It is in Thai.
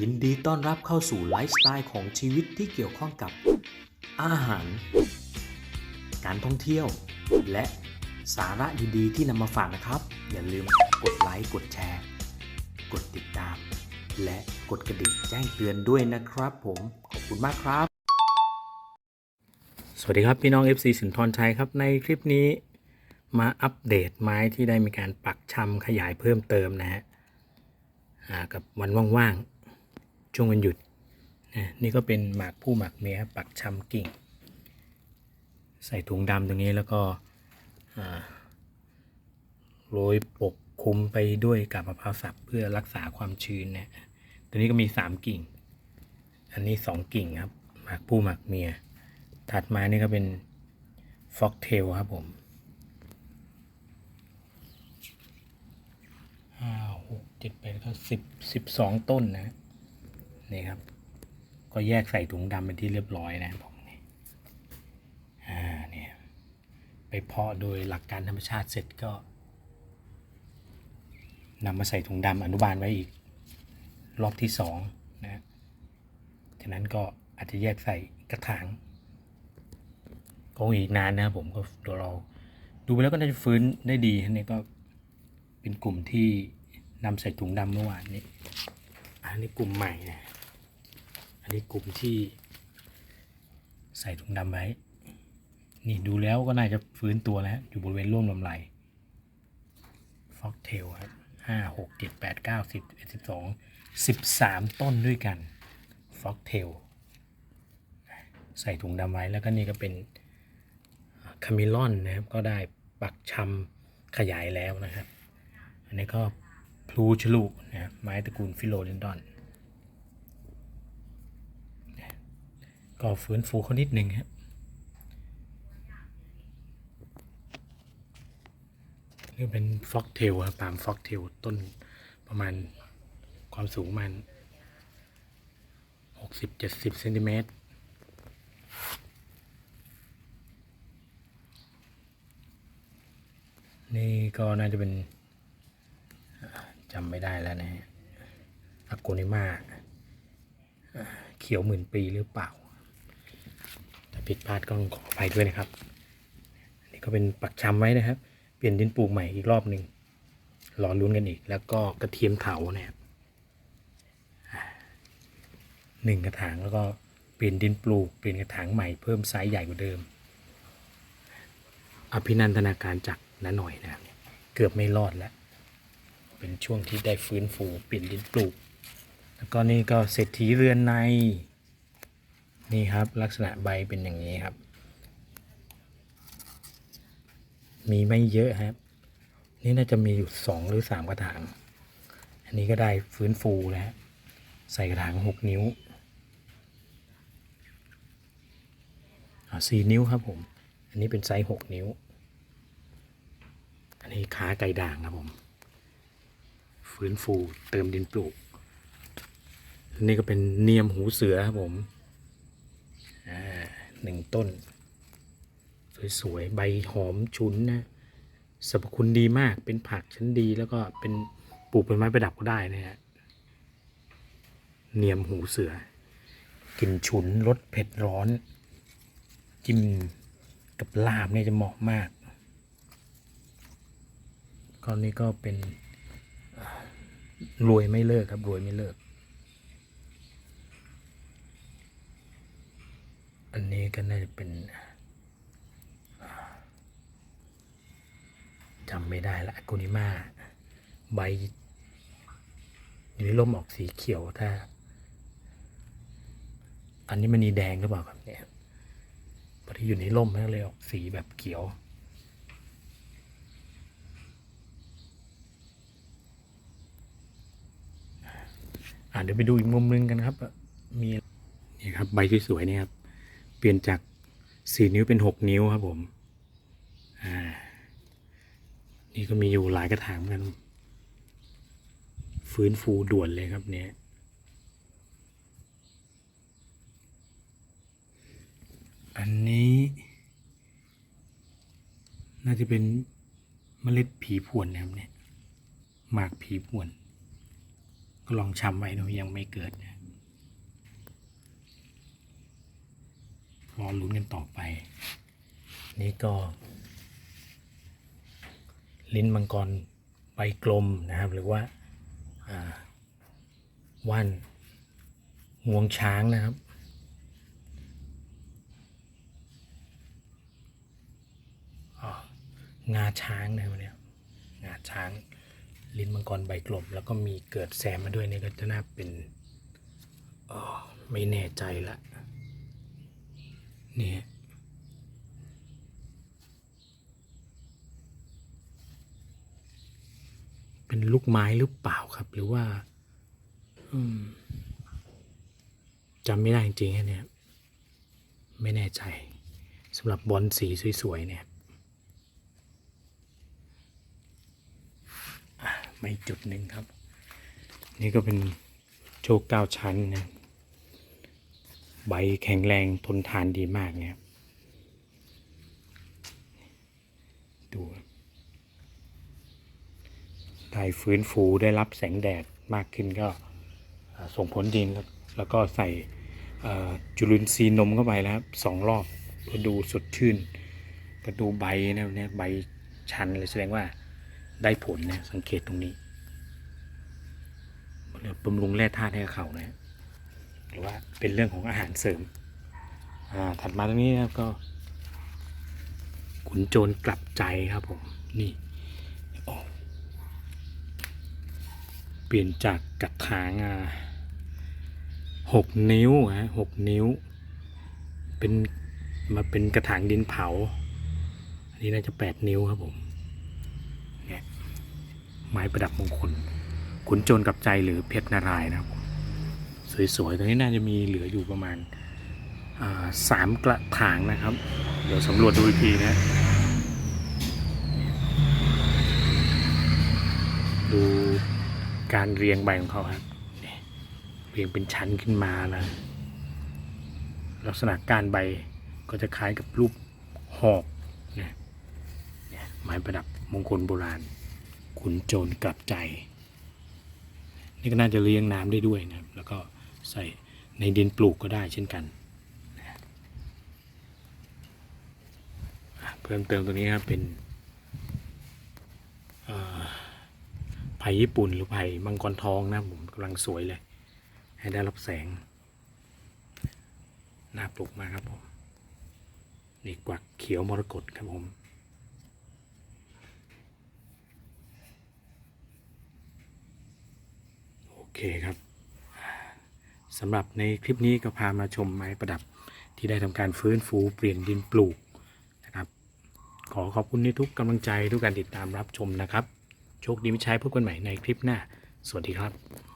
ยินดีต้อนรับเข้าสู่ไลฟ์สไตล์ของชีวิตที่เกี่ยวข้องกับ อาหาร การท่องเที่ยว และสาระดีๆที่นำมาฝากนะครับ อย่าลืมกดไลค์กดแชร์ กดติดตาม และกดกระดิ่งแจ้งเตือนด้วยนะครับ ผมขอบคุณมากครับ สวัสดีครับพี่น้อง FC สินทรชัยครับในคลิปนี้ มาอัปเดตไม้ที่ได้มีการปักชำขยายเพิ่มเติมนะฮะกับวันว่างๆ ช่วงวันหยุดนะนี่ก็เป็นหมากผู้หมากเมียปักชำกิ่ง ใส่ถุงดำตรงนี้แล้วก็โรยปกคลุมไปด้วยกาบมะพร้าวสับเพื่อรักษาความชื้นนะตัวนี้ก็มีสามกิ่ง อันนี้สองกิ่งครับ หมากผู้หมากเมีย ถัดมานี่ก็เป็นฟ็อกเทลครับผมห้าหกเจ็ดแปดก็สิบสิบสองต้นนะ นี่ครับ ก็แยกใส่ถุงดำเป็นที่เรียบร้อยนะผมนี่อ่าเนี่ยไปเพาะโดยหลักการธรรมชาติเสร็จก็นำมาใส่ถุงดำอนุบาลไว้อีก รอบที่สองนะจากนั้นก็อาจจะแยกใส่กระถางคงอีกนานนะผมก็เดี๋ยวเรา ดูไปแล้วก็น่าจะฟื้นได้ดีนนี้ก็เป็นกลุ่มที่นำใส่ถุงดำเมื่อวานนี้ อันนี้กลุ่มใหม่นะ อันนี้กลุ่มที่ใส่ถุงดำไว้ นี่ดูแล้วก็น่าจะฟื้นตัวแล้วอยู่บริเวณร่วมลำไรฟอกเทลครับห้าหกเจ็ดแปดเก้าสิบเอ็ดสิบสองสิบสามต้นด้วยกันฟอกเทลใส่ถุงดำไว้แล้วก็นี่ก็เป็นคามิลอนนะครับ ก็ได้ปักชำขยายแล้วนะครับ อันนี้ก็พลูชลุนะไม้ตระกูลฟิโลเดนดอน ก็ฟื้นฟูเขานิดหนึ่งครับนี่เป็นฟ็อกเทลครับปาล์มฟ็อกเทลต้นประมาณความสูงประมัน60-70เซนติเมตรนี่ก็น่าจะเป็นจำไม่ได้แล้วนะฮะอากูนิมาเขียวหมื่นปีหรือเปล่า ผิดพลาดก็ขออภัยด้วยนะครับอันนี้ก็เป็นปักชำไว้นะครับ เปลี่ยนดินปลูกใหม่อีกรอบหนึ่งรอลุ้นกันอีก แล้วก็กระเทียมเถานะครับอ่าหนึ่งกระถางแล้วก็เปลี่ยนดินปลูกเปลี่ยนกระถางใหม่เพิ่มไซส์ใหญ่กว่าเดิม อภินันทนาการจากน้าหน่อยนะครับเกือบไม่รอดแล้ว เป็นช่วงที่ได้ฟื้นฟูเปลี่ยนดินปลูก แล้วก็นี่ก็เศรษฐีเรือนใน นี่ครับลักษณะใบเป็นอย่างนี้ครับ มีไม่เยอะครับ นี่น่าจะมีอยู่สองหรือสามกระถาง อันนี้ก็ได้ฟื้นฟูแล้วใส่กระถางหกนิ้วอ่าสี่นิ้วครับผม อันนี้เป็นไซส์หกนิ้ว อันนี้ขาไก่ด่างครับผม ฟื้นฟูเติมดินปลูกอันนี้ก็เป็นเนียมหูเสือครับผม หนึ่งต้น สวยๆ ใบหอมฉุนนะสรรพคุณดีมากเป็นผักชั้นดีแล้วก็เป็นปลูกเป็นไม้ประดับก็ได้นะฮะเนียมหูเสือกลิ่นฉุนรสเผ็ดร้อน จิ้มกับลาบเนี่ยจะเหมาะมากก้อนนี้ก็เป็นรวยไม่เลิกครับรวยไม่เลิก นี้ก็น่าจะเป็นจำไม่ได้ละกุนิมาใบอยู่ในร่มออกสีเขียวถ้า อันนี้มันนีแดงหรือเปล่าครับเนี่ยพอที่อยู่ในร่มมันเลยออกสีแบบเขียวอ่าเดี๋ยวไปดูอีกมุมนึงกันครับ มีนี่ครับ ใบสวยๆนี่ครับ ปลี่ยนจากสี่นิ้วเป็นหกนิ้วครับผมอ่านี่ก็มีอยู่หลายกระถางกัน ฟื้นฟูด่วนเลยครับเนี่ยอันนี้ น่าจะเป็นเมล็ดผีพวนนะครับเนี่ยหมากผีพวน ก็ลองชำไว้นะยังไม่เกิดนะ รอลุ้นกันต่อไป นี่ก็ ลิ้นมังกรใบกลมนะครับ หรือว่าว่านงวงช้างนะครับอ่างาช้างนะครับเนี่ยงาช้าง ลิ้นมังกรใบกลม แล้วก็มีเกิดแซมมาด้วยนี่ก็จะน่าเป็นไม่แน่ใจละ นี่เป็นลูกไม้หรือเปล่าครับ หรือว่าจำไม่ได้จริงๆเนี่ย ไม่แน่ใจสำหรับบอลสีสวยๆเนี่ยอะไม่จุดหนึ่งครับ นี่ก็เป็นโชคเก้าชั้นนะ ใบแข็งแรงทนทานดีมากเนี่ยดูได้ฟื้นฟูได้รับแสงแดดมากขึ้นก็ส่งผลดีครับ แล้วก็ใส่จุลินทรีย์นมเข้าไปแล้วสองรอบก็ดูสดชื่นก็ดูใบนะเนี่ยใบชันเลยแสดงว่าได้ผลนะสังเกตตรงนี้บำรุงแร่ธาตุให้เขานะ หรือว่าเป็นเรื่องของอาหารเสริมอ่าถัดมาตรงนี้นะครับก็ขุนโจรกลับใจครับผมนี่เปลี่ยนจากกระถางอ่าหกนิ้วฮะหกนิ้ว เป็นมาเป็นกระถางดินเผา อันนี้น่าจะแปดนิ้วครับผมเนี่ยไม้ประดับมงคลขุนโจรกับใจหรือเพชรนารายนะครับ สวยๆตรงนี้น่าจะมีเหลืออยู่ประมาณสามกระถางนะครับ เดี๋ยวสำรวจดูอีกทีนะดูการเรียงใบของเขาครับเรียงเป็นชั้นขึ้นมาแล้วลักษณะการใบก็จะคล้ายกับรูปหอกนี่ยเนี่ยไม้ประดับมงคลโบราณ ขุนโจรกลับใจ นี่ก็น่าจะเลี้ยงน้ำได้ด้วยนะครับ แล้วก็ ใส่ในดินปลูกก็ได้เช่นกัน เพิ่มเติมตรงนี้ครับเป็นไผ่ญี่ปุ่นหรือไผ่มังกรทองนะผมกำลังสวยเลย ให้ได้รับแสง น่าปลูกมากครับผม นี่กวักเขียวมรกตครับผมโอเคครับ สำหรับในคลิปนี้ก็พามาชมไม้ประดับที่ได้ทำการฟื้นฟูเปลี่ยนดินปลูกนะครับ ขอขอบคุณในทุกกำลังใจทุกการติดตามรับชมนะครับ โชคดีไม่ใช้พบกันใหม่ในคลิปหน้า สวัสดีครับ